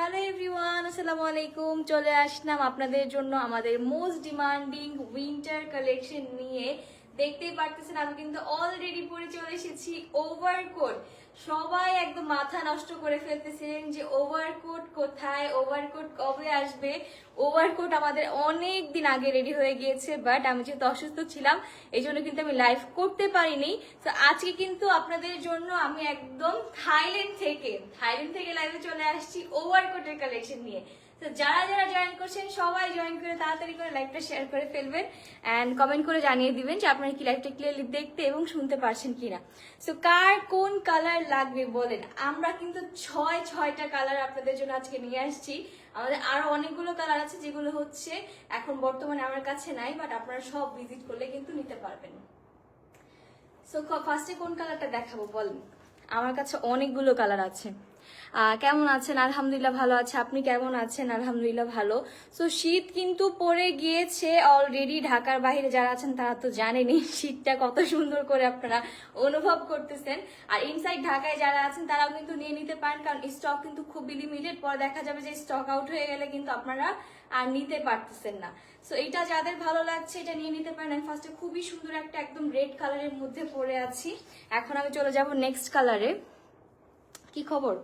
Hello everyone আসসালামু আলাইকুম চলে আসলাম আপনাদের জন্য আমাদের মোস্ট ডিমান্ডিং উইন্টার কালেকশন নিয়ে। দেখতেই পারতেছেন, আমি কিন্তু অলরেডি পরে চলে এসেছি ওভারকোট সবাই একদম মাথা নষ্ট করে ফেলতেছিলেন যে ওভারকোট কোথায় ওভারকোট কবে আসবে? ওভারকোট আমাদের অনেক দিন আগে রেডি হয়ে গিয়েছে বাট আমি যেহেতু অসুস্থ ছিলাম, এই জন্য কিন্তু আমি লাইভ করতে পারিনি। তো আজকে কিন্তু আপনাদের জন্য আমি একদম থাইল্যান্ড থেকে থাইল্যান্ড থেকে লাইভে চলে আসছি ওভারকোটের কালেকশন নিয়ে। তো যারা যারা জয়েন করছেন, সবাই জয়েন করে তাড়াতাড়ি করে লাইভটা শেয়ার করে ফেলবেন অ্যান্ড কমেন্ট করে জানিয়ে দিবেন যে আপনারা কি লাইভটা ক্লিয়ারলি দেখতে এবং শুনতে পারছেন কিনা। সো কার কোন কালার লাগবে বলেন? আমরা কিন্তু ছয়, ছয়টা কালার আপনাদের জন্য আজকে নিয়ে আসছি। আমাদের আরও অনেকগুলো কালার আছে যেগুলো হচ্ছে এখন বর্তমানে আমার কাছে নাই বাট আপনারা সব ভিজিট করলে কিন্তু নিতে পারবেন। সো ফার্স্টে কোন কালারটা দেখাবো বলেন? আমার কাছে অনেকগুলো কালার আছে। কেমন আছেন? আলহামদুলিল্লাহ ভালো আছে। আপনি কেমন আছেন? আলহামদুলিল্লাহ ভালো। সো শীত কিন্তু পড়ে গিয়েছে অলরেডি ঢাকার বাইরে যারা আছেন, তারা তো জানেনই শীতটা কত সুন্দর করে আপনারা অনুভব করতেছেন। আর ইনসাইড ঢাকায় যারা আছেন, তারাও কিন্তু নিয়ে নিতে পারেন, কারণ স্টক কিন্তু খুব লিমিটেড পরে দেখা যাবে যে স্টক আউট হয়ে গেলে কিন্তু আপনারা আর নিতে পারতেছেন না। সো এটা যাদের ভালো লাগছে, এটা নিয়ে নিতে পারেন। ফার্স্টে খুবই সুন্দর একটা একদম রেড কালারের মধ্যে পরে আছি। এখন আমি চলে যাব নেক্সট কালারে কি খবর?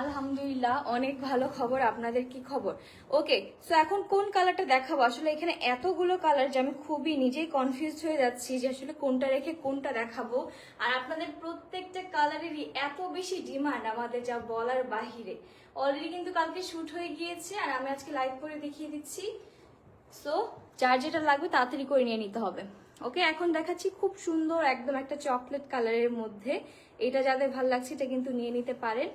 আলহামদুলিল্লাহ, অনেক ভালো খবর। আপনাদের কি খবর? ওকে সো এখন কোন কালারটা দেখাবো? আসলে এখানে এতগুলো কালার যে আমি খুবই নিজেই কনফিউজ হয়ে যাচ্ছি যে আসলে কোনটা রেখে কোনটা দেখাবো। আর আপনাদের প্রত্যেকটা কালারেরই এত বেশি ডিমান্ড আমাদের যা বলার বাহিরে। অলরেডি কিন্তু কালকে শ্যুট হয়ে গিয়েছে আর আমি আজকে লাইভ করে দেখিয়ে দিচ্ছি। সো যার যেটা লাগবে তাড়াতাড়ি করে নিয়ে নিতে হবে। ওকে এখন দেখাচ্ছি খুব সুন্দর একদম একটা চকলেট কালারের মধ্যে। এটা যাদের ভালো লাগছে, এটা কিন্তু নিয়ে নিতে পারেন।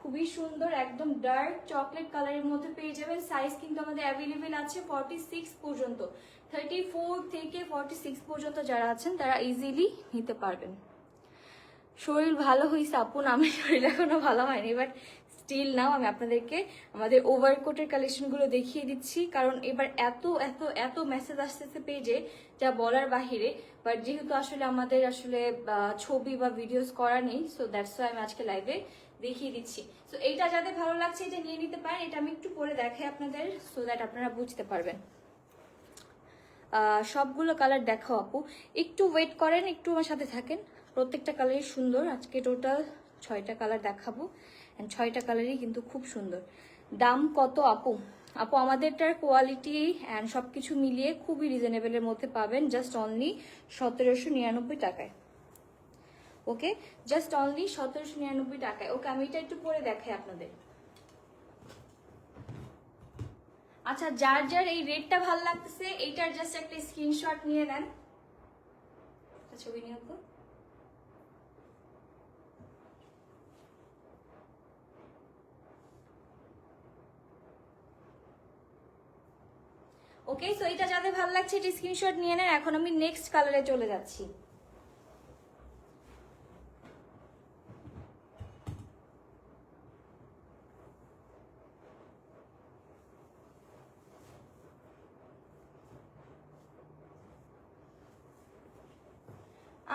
খুবই সুন্দর, একদম ডার্ক চকলেট কালারের মধ্যে পেয়ে যাবেন। সাইজ কিন্তু আমাদের অ্যাভেলেবেল আছে ফর্টি সিক্স পর্যন্ত। থার্টি ফোর থেকে ফর্টি সিক্স পর্যন্ত যারা আছেন, তারা ইজিলি নিতে পারবেন। শরীর ভালো হয়েছে আপন আমি শরীর এখনও ভালো হয়নি বাট স্টিল নাও আমি আপনাদেরকে আমাদের ওভারকোটের কালেকশনগুলো দেখিয়ে দিচ্ছি। কারণ এবার এত এত এত মেসেজ আসতেছে পেজে যা বলার বাহিরে। বাট যেহেতু আসলে আমাদের আসলে ছবি বা ভিডিওস করা নেই সো দ্যাটস আমি আজকে লাইভে দেখিয়ে দিচ্ছি। সো এইটা যাদের ভালো লাগছে এটা নিয়ে নিতে পারেন। এটা আমি একটু পরে দেখাই আপনাদের সো দ্যাট আপনারা বুঝতে পারবেন। সবগুলো কালার দেখাও আপু। একটু ওয়েট করেন, একটু আমার সাথে থাকেন। প্রত্যেকটা কালারই সুন্দর। আজকে টোটাল ছয়টা কালার দেখাবো। অ্যান্ড ছয়টা কালারই কিন্তু খুব সুন্দর। দাম কত আপু? আপু, আমাদেরটার কোয়ালিটি অ্যান্ড সব কিছু মিলিয়ে খুবই রিজনেবলের মধ্যে পাবেন জাস্ট অনলি সতেরোশো নিরানব্বই টাকায়। ওকে জাস্ট অনলি সতেরোশো নিরানব্বই টাকায়। ওকে আমি এটা একটু পরে দেখাই আপনাদের। আচ্ছা যার যার এই রেটটা ভালো লাগতেছে, এইটার জাস্ট একটা স্ক্রিনশট নিয়ে নেন। ছবি নিয়ে ওকে সো এটা যাদের ভালো লাগছে, এটা স্ক্রিনশট নিয়ে নেন। এখন আমি নেক্সট কালারে চলে যাচ্ছি।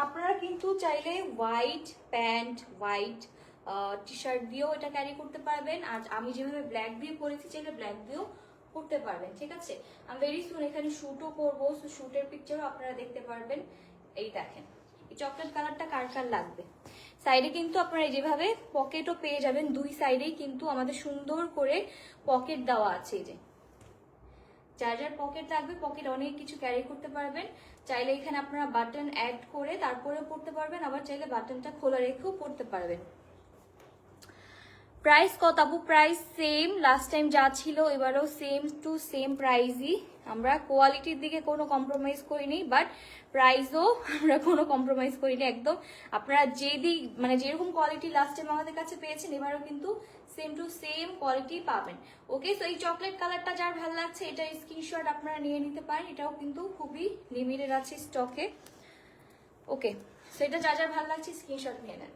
আপনারা কিন্তু চাইলে white pant white T shirt দিয়েও এটা ক্যারি করতে পারবেন। আর আমি যেভাবে ব্ল্যাক দিয়ে পরেছি, চাইলে ব্ল্যাক দিয়েও করতে পারবেন, ঠিক আছে? আমি ভেরি সুন এখানে শ্যুটও করব শ্যুটের পিকচারও আপনারা দেখতে পারবেন। এই দেখেন, এই চকলেট কালারটা কার কার লাগবে? সাইডে কিন্তু আপনারা যেভাবে পকেটও পেয়ে যাবেন, দুই সাইডেই কিন্তু আমাদের সুন্দর করে পকেট দেওয়া আছে এই যে। যার যার পকেট লাগবে পকেট অনেক কিছু ক্যারি করতে পারবেন। চাইলে এখানে আপনারা বাটন অ্যাড করে তারপরে পড়তে পারবেন, আবার চাইলে বাটনটা খোলা রেখেও পড়তে পারবেন। প্রাইস কত আপু প্রাইস সেম লাস্ট টাইম যা ছিল এবারও সেম টু সেম প্রাইসই আমরা কোয়ালিটির দিকে কোনো কম্প্রোমাইজ করিনি বাট প্রাইসও আমরা কোনো কম্প্রোমাইজ করিনি একদম। আপনারা যে দিক মানে যেরকম কোয়ালিটি লাস্ট টাইম আমাদের কাছে পেয়েছেন, এবারও কিন্তু সেম টু সেম কোয়ালিটি পাবেন। ওকে সো এই চকলেট কালারটা যার ভালো লাগছে, এটা স্ক্রিনশট আপনারা নিয়ে নিতে পারেন। এটাও কিন্তু খুবই লিমিটেড আছে স্টকে ওকে সো এটা যার যার ভালো লাগছে স্ক্রিনশট নিয়ে নেন।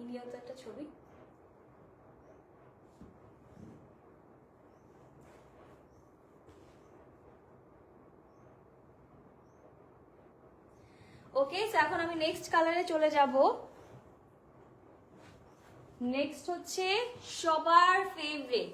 ইন্ডিয়াতে একটা ছবি। ওকে এখন আমি নেক্সট কালারে চলে যাব। নেক্সট হচ্ছে সবার ফেভারিট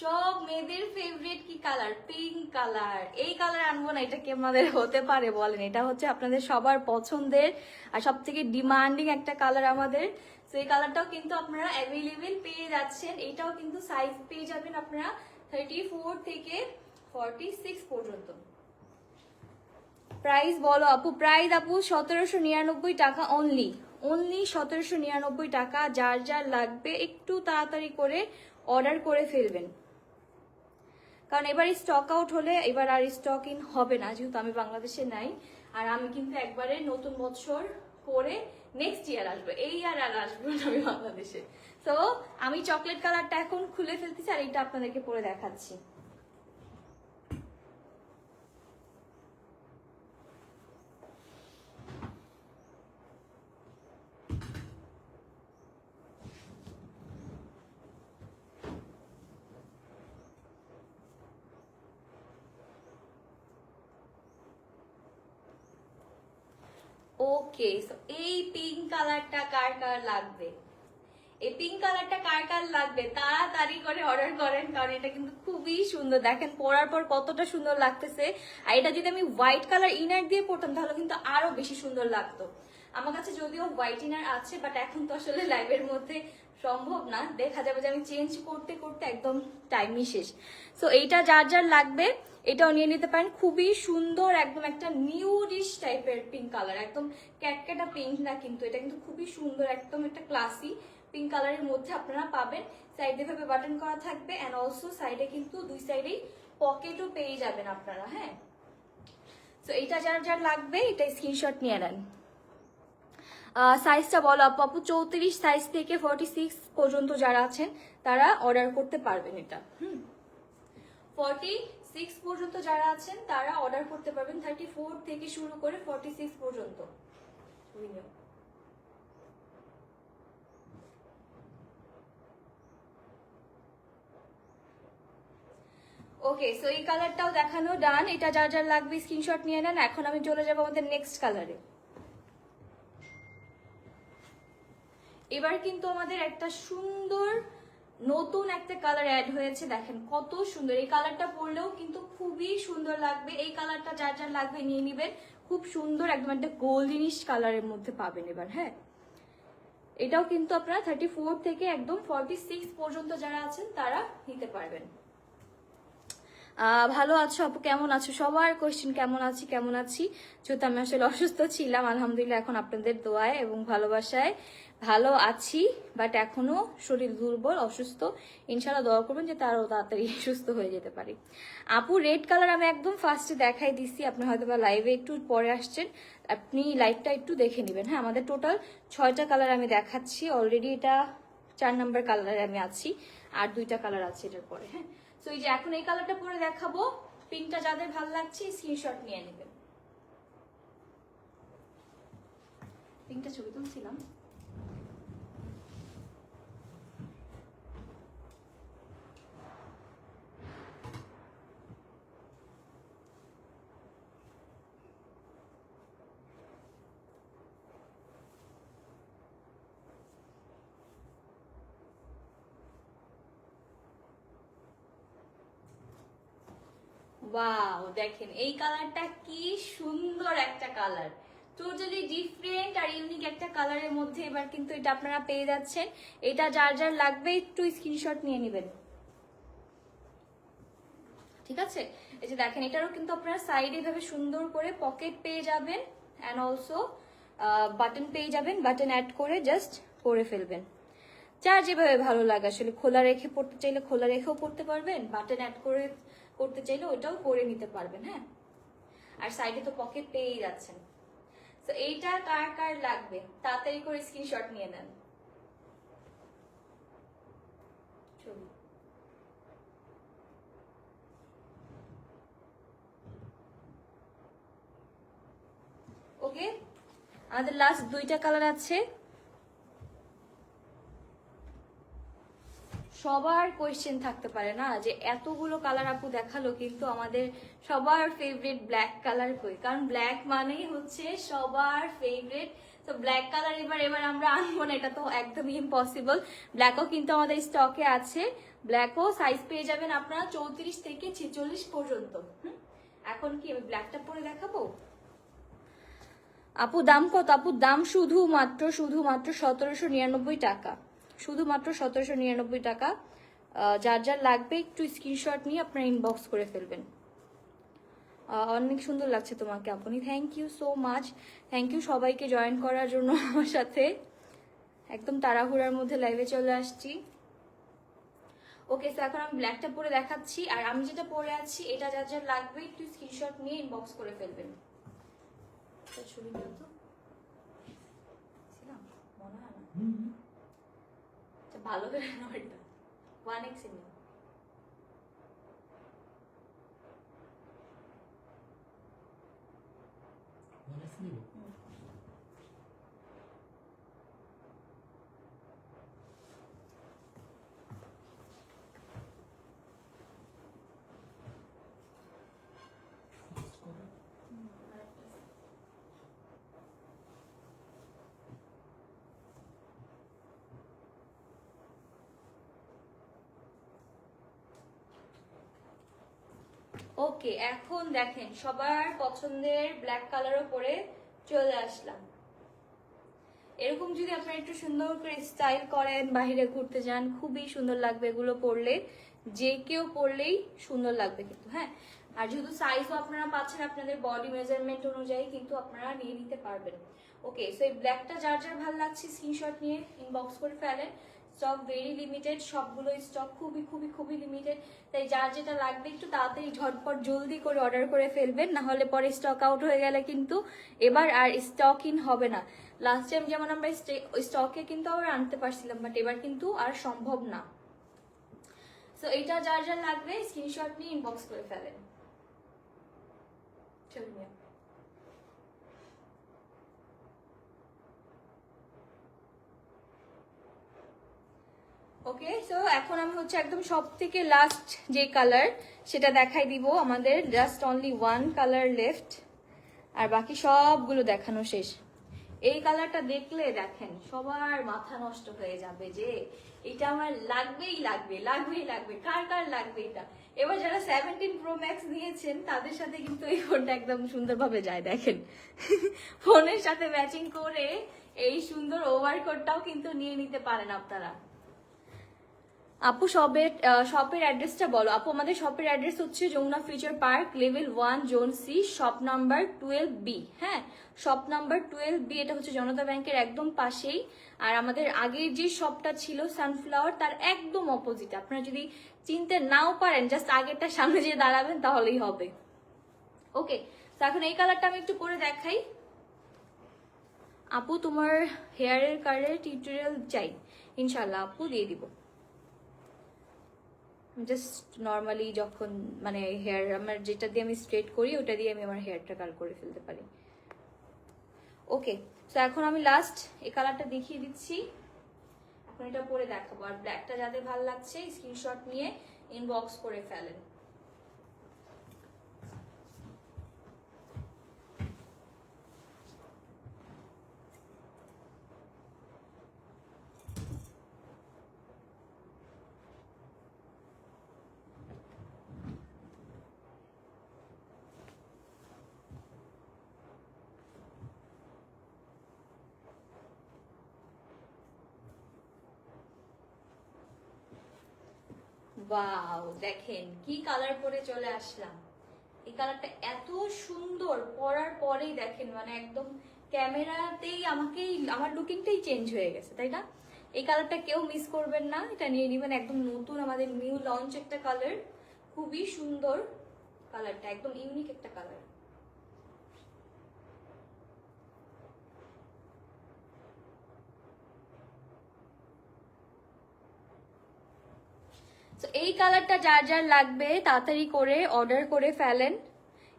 সব মেয়েদের ফেভারিট কি কালার পিঙ্ক কালার এই কালার আনব না, এটা কি আমাদের হতে পারে বলেন? এটা হচ্ছে আপনাদের সবার পছন্দের আর সব থেকে ডিমান্ডিং একটা কালার আমাদের। তো এই কালারটাও কিন্তু আপনারা অ্যাভেলেবেল পেয়ে যাচ্ছেন। এটাও কিন্তু সাইজ পেয়ে যাবেন আপনারা থার্টি ফোর থেকে ফর্টি সিক্স পর্যন্ত। প্রাইস বলো আপু প্রাইস আপু সতেরোশো নিরানব্বই টাকা অনলি অনলি সতেরোশো নিরানব্বই টাকা, যার যার লাগবে একটু তাড়াতাড়ি করে অর্ডার করে ফেলবেন। কারণ এবার স্টক আউট হলে এবার আর স্টক ইন হবে না, যেহেতু আমি বাংলাদেশে নাই। আর আমি কিন্তু একবারে নতুন বছর পরে নেক্সট ইয়ার আসবে। এই ইয়ার আর আসব না আমি বাংলাদেশে। তো আমি চকলেট কালারটা এখন খুলে ফেলতেছি আর এইটা আপনাদেরকে পরে দেখাচ্ছি। ওকে সো এই পিঙ্ক কালারটা কার কার লাগবে? এই পিঙ্ক কালারটা কার কার লাগবে? তাড়াতাড়ি করে অর্ডার করেন, কারণ এটা কিন্তু খুবই সুন্দর। দেখেন, পরার পর কতটা সুন্দর লাগতেছে। আর এটা যদি আমি হোয়াইট কালার ইনার দিয়ে পরতাম, তাহলে কিন্তু আরও বেশি সুন্দর লাগতো। আমার কাছে যদিও হোয়াইট ইনার আছে বাট এখন তো আসলে লাইভের মধ্যে সম্ভব না। দেখা যাবে যে আমি চেঞ্জ করতে করতে একদম টাইমই শেষ। সো এইটা যার যার লাগবে এটাও নিয়ে নিতে পারেন। খুবই সুন্দর একদম একটা নিউডিশ টাইপের পিঙ্ক কালার একদম ক্যাটক্যাটা পিঙ্ক না কিন্তু, এটা কিন্তু খুবই সুন্দর, একদম একটা ক্লাসি পিঙ্ক কালারের মধ্যে আপনারা পাবেন। সাইডে ভাবে বাটন করা থাকবে অ্যান্ড অলসো সাইডে কিন্তু দুই সাইডেই পকেটও পেয়ে যাবেন আপনারা হ্যাঁ? তো এটা যার যার লাগবে এটা স্ক্রিনশট নিয়ে নেন। সাইজটা বলো আপু চৌত্রিশ সাইজ থেকে ফর্টি সিক্স পর্যন্ত যারা আছেন, তারা অর্ডার করতে পারবেন এটা, হুম? ফর্টি সিক্স পর্যন্ত যারা আছেন, তারা অর্ডার করতে পারবেন থার্টি ফোর থেকে শুরু করে ফর্টি সিক্স পর্যন্ত ওকে সো এই কালারটাও দেখানো ডান এটা যার যার লাগবে স্ক্রিনশট নিয়ে নেন। এখন আমি চলে যাব আমাদের নেক্সট কালারে এবার কিন্তু আমাদের একটা সুন্দর নতুন একটা কালার অ্যাড হয়েছে, দেখেন কত সুন্দর। এই কালারটা পরলেও কিন্তু খুবই সুন্দর লাগবে। এই কালারটা যার যার লাগবে নিয়ে নিবেন। খুব সুন্দর একদম একটা গোল্ডেনিশ কালারের মধ্যে পাবেন এবার হ্যাঁ? এটাও কিন্তু আপনারা থার্টি ফোর থেকে একদম ফর্টি সিক্স পর্যন্ত যারা আছেন, তারা নিতে পারবেন। ভালো আছো আপু? কেমন আছো? সবার কোয়েশ্চেন কেমন আছি? কেমন আছি? যেহেতু আমি আসলে অসুস্থ ছিলাম, আলহামদুলিল্লাহ, এখন আপনাদের দোয়ায় এবং ভালোবাসায়। ভালো আছি বাট এখনও শরীর দুর্বল, অসুস্থ। ইনশাল্লাহ দোয়া করবেন যে তারও তাড়াতাড়ি সুস্থ হয়ে যেতে পারি। আপু রেড কালার আমি একদম ফার্স্টে দেখাই দিচ্ছি আপনি হয়তো বা লাইভে একটু পরে আসছেন। আপনি লাইভটা একটু দেখে নেবেন। হ্যাঁ আমাদের টোটাল ছয়টা কালার আমি দেখাচ্ছি। অলরেডি এটা চার নাম্বার কালারে আমি আছি। আর দুইটা কালার আছে এটার পরে। হ্যাঁ তো এই যে এখন এই কালারটা পরে দেখাবো। পিঙ্কটা যাদের ভালো লাগছে স্ক্রিনশট নিয়ে নেবেন। পিঙ্কটা ছবি তুলছিলাম। ওয়াও দেখেন, এই কালারটা কি সুন্দর একটা কালার টোটালি ডিফারেন্ট আর ইউনিক একটা কালারের মধ্যে এবার কিন্তু এটা আপনারা পেয়ে যাচ্ছেন। এটা যার যার লাগবে, একটু স্ক্রিনশট নিয়ে নেবেন। ঠিক আছে? এই যে দেখেন, এটারও কিন্তু আপনারা সাইডে ভাবে সুন্দর করে পকেট পেয়ে যাবেন অ্যান্ড অলসো বাটন পেয়ে যাবেন বাটন অ্যাড করে জাস্ট করে ফেলবেন। যার যেভাবে ভালো লাগে, আসলে খোলা রেখে পড়তে চাইলে খোলা রেখেও পড়তে পারবেন বাটন অ্যাড করে করতে চাইলে ওটাও করে নিতে পারবেন হ্যাঁ? আর সাইডে তো পকেট পেয়েই যাচ্ছেন। তো এইটা কার কার লাগবে? তাড়াতাড়ি করে স্ক্রিনশট নিয়ে নেন। ওকে আমাদের লাস্ট দুইটা কালার আছে। সবার কোয়েশ্চেন থাকতে পারে না, যে এতগুলো কালার আপু দেখাল কিন্তু আমাদের সবার ফেভারিট ব্ল্যাক কালার কই? কারণ ব্ল্যাক মানেই হচ্ছে সবার ফেভারিট তো ব্ল্যাক কালার এবার এবার আমরা আনব না, এটা তো একদমই ইম্পসিবল ব্ল্যাকও কিন্তু আমাদের স্টকে আছে। ব্ল্যাকও সাইজ পেয়ে যাবেন আপনারা চৌত্রিশ থেকে ছেচল্লিশ পর্যন্ত? এখন কি আমি ব্ল্যাকটা পরে দেখাবো? আপু, দাম কত? আপু, দাম শুধুমাত্র শুধুমাত্র সতেরোশো নিরানব্বই টাকা। শুধুমাত্র সতেরোশো নিরানব্বই টাকা যার যার লাগবে একটু স্ক্রিনশট নিয়ে আপনার ইনবক্স করে ফেলবেন। অনেক সুন্দর লাগছে তোমাকে আপনি। Thank you so much thank you সবাইকে জয়েন করার জন্য আমার সাথে। একদম তাড়াহুড়ার মধ্যে লাইভে চলে আসছি। ওকে স্যার এখন আমি ব্ল্যাকটা পরে দেখাচ্ছি। আর আমি যেটা পরে আছি, এটা যার যার লাগবে একটু স্ক্রিনশট নিয়ে ইনবক্স করে ফেলবেন। ছবি তো ছিলাম মনে হয় না আচ্ছা, ভালো করে নয়টা ওয়ান এক্স এম ওকে, এখন দেখেন, সবার পছন্দের ব্ল্যাক কালারও পরে চলে আসলাম। এরকম যদি আপনারা একটু সুন্দর করে স্টাইল করেন, বাইরে ঘুরতে যান, খুবই সুন্দর লাগবে এগুলো পরলে। যে কেউ পরলেই সুন্দর লাগবে কিন্তু হ্যাঁ? আর যেহেতু সাইজও আপনারা পাচ্ছেন আপনাদের বডি মেজারমেন্ট অনুযায়ী, কিন্তু আপনারা নিয়ে নিতে পারবেন। ওকে সো এই ব্ল্যাকটা যার যার ভালো লাগছে স্ক্রিনশট নিয়ে ইনবক্স করে ফেলেন। স্টক ভেরি লিমিটেড সবগুলো স্টক খুবই খুবই খুবই লিমিটেড তাই যার যেটা লাগবে একটু তাড়াতাড়ি ঝটপট জলদি করে অর্ডার করে ফেলবেন না হলে পরে স্টক আউট হয়ে গেলে কিন্তু এবার আর স্টক ইন হবে না। লাস্ট টাইম যেমন আমরা স্টকে কিন্তু আবার আনতে পারছিলাম বাট এবার কিন্তু আর সম্ভব না। সো এটা যার যার লাগবে স্ক্রিনশট নিয়ে ইনবক্স করে ফেলেন। চলুন ওকে সো এখন আমি হচ্ছে একদম সব থেকে লাস্ট যে কালার সেটা দেখাই দিব আমাদের just only one colour left আর বাকি সবগুলো দেখানো শেষ। এই কালারটা দেখলে দেখেন, সবার মাথা নষ্ট হয়ে যাবে যে এটা আমার লাগবেই লাগবে লাগবেই লাগবে, কার কার লাগবে এটা? এবার যারা সেভেন্টিন প্রো ম্যাক্স নিয়েছেন, তাদের সাথে কিন্তু এই ফোনটা একদম সুন্দরভাবে যায়, দেখেন। ফোনের সাথে ম্যাচিং করে এই সুন্দর ওভারকোটটাও কিন্তু নিয়ে নিতে পারেন আপনারা। আপু শপের শপের অ্যাড্রেসটা বলো। আপু, আমাদের শপের অ্যাড্রেস হচ্ছে Jamuna future park, level one, zone C, shop number twelve B. হ্যাঁ শপ নাম্বার টুয়েলভ বি, এটা হচ্ছে জনতা ব্যাংকের একদম পাশেই। আর আমাদের আগের যে শপটা ছিল, সানফ্লাওয়ার, তার একদম অপোজিট। আপনারা যদি চিনতে নাও পারেন, জাস্ট আগেরটা সামনে যেয়ে দাঁড়াবেন, তাহলেই হবে। ওকে, তো এখন এই কালারটা আমি একটু পরে দেখাই। আপু, তোমার হেয়ারের কালারের টিউটোরিয়াল চাই। ইনশাল্লাহ আপু দিয়ে দিব। জাস্ট নর্মালি যখন মানে হেয়ার আমার যেটা দিয়ে আমি স্ট্রেট করি, ওটা দিয়ে আমি আমার হেয়ারটা কাল করে ফেলতে পারি। ওকে তো এখন আমি লাস্ট এই কালারটা দেখিয়ে দিচ্ছি। এখন এটা পরে দেখাবো। আর ব্ল্যাকটা যাদের ভালো লাগছে স্ক্রিনশট নিয়ে ইনবক্স করে ফেলেন। ওয়াও দেখেন কি কালার পরে চলে আসলাম। এই কালারটা এত সুন্দর, পরার পরেই দেখেন মানে একদম ক্যামেরাতেই আমাকেই, আমার লুকিংটাই চেঞ্জ হয়ে গেছে, তাই না? এই কালারটা কেউ মিস করবেন না, এটা নিয়ে নেবেন একদম নতুন আমাদের নিউ লঞ্চ একটা কালার খুবই সুন্দর কালারটা একদম ইউনিক একটা কালার তো এই কালারটা যার যার লাগবে, তাড়াতাড়ি করে অর্ডার করে ফেলেন।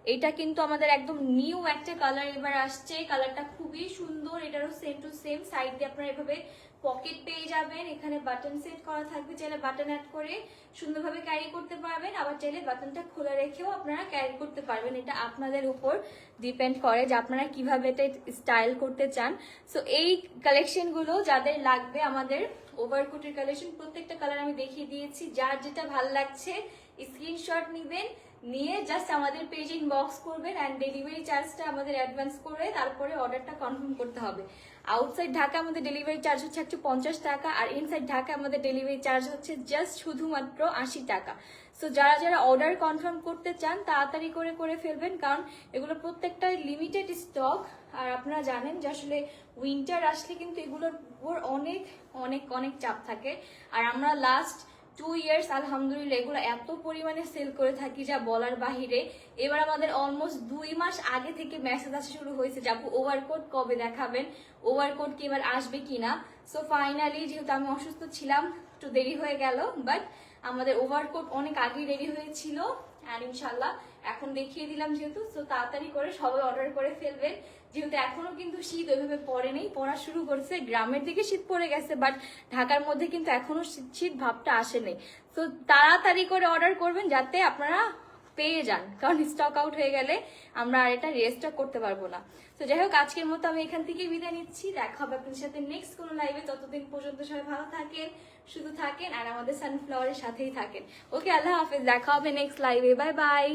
এটা কিন্তু আমাদের একদম নিউ একটা কালার এবার আসছে। কালারটা খুবই সুন্দর, এটারও সেম টু সেম সাইড দিয়ে আপনারা এভাবে পকেট পেয়ে যাবেন। এখানে বাটন সেট করা থাকবে, চাইলে বাটন অ্যাড করে সুন্দরভাবে ক্যারি করতে পারবেন। আবার চাইলে বাটনটা খোলা রেখেও আপনারা ক্যারি করতে পারবেন। এটা আপনাদের উপর ডিপেন্ড করে যে আপনারা কীভাবে এটা স্টাইল করতে চান। সো এই কালেকশনগুলো যাদের লাগবে আমাদের ওভারকোটের কালেকশন প্রত্যেকটা কালার আমি দেখিয়ে দিয়েছি। যার যেটা ভালো লাগছে স্ক্রিনশট নেবেন, নিয়ে জাস্ট আমাদের পেজ ইনবক্স করবেন অ্যান্ড ডেলিভারি চার্জটা আমাদের অ্যাডভান্স করে তারপরে অর্ডারটা কনফার্ম করতে হবে। আউটসাইড ঢাকা আমাদের ডেলিভারি চার্জ হচ্ছে একশো পঞ্চাশ টাকা আর ইনসাইড ঢাকা আমাদের ডেলিভারি চার্জ হচ্ছে জাস্ট শুধুমাত্র আশি টাকা। সো যারা যারা অর্ডার কনফার্ম করতে চান, তাড়াতাড়ি করে করে ফেলবেন। কারণ এগুলো প্রত্যেকটাই লিমিটেড স্টক আর আপনারা জানেন যে আসলে উইন্টার আসলে কিন্তু এগুলোর উপর অনেক অনেক অনেক চাপ থাকে। আর আমরা লাস্ট টু ইয়ার্স আলহামদুলিল্লাহ, এগুলো এত পরিমাণে সেল করে থাকি যা বলার বাহিরে। এবার আমাদের অলমোস্ট দুই মাস আগে থেকে মেসেজ আসা শুরু হয়েছে যাব ওভারকোট কবে দেখাবেন? ওভারকোট কি এবার আসবে কিনা? সো ফাইনালি যেহেতু আমি অসুস্থ ছিলাম, একটু দেরি হয়ে গেল বাট আমাদের ওভারকোট অনেক আগেই রেডি হয়েছিল আর ইনশাল্লাহ এখন দেখিয়ে দিলাম যেহেতু তো তাড়াতাড়ি করে সবাই অর্ডার করে ফেলবেন। যেহেতু এখনও কিন্তু শীত ওইভাবে পড়ে নেই, পড়া শুরু করছে, গ্রামের দিকে শীত পড়ে গেছে বাট ঢাকার মধ্যে কিন্তু এখনও শীত শীত ভাবটা আসেনি। তো তাড়াতাড়ি করে অর্ডার করবেন যাতে আপনারা পেয়ে যান, কারণ স্টক আউট হয়ে গেলে আমরা আর এটা রেস্টক করতে পারব না। তো যাই হোক, আজকের মতো আমি এখান থেকে বিদায় নিচ্ছি। দেখা হবে আপনাদের সাথে নেক্সট কোনো লাইভে ততদিন পর্যন্ত সবাই ভালো থাকেন শুধু থাকেন, আর আমাদের সানফ্লাওয়ারের সাথেই থাকেন। ওকে আল্লাহ হাফেজ, দেখা হবে নেক্সট লাইভে বাই বাই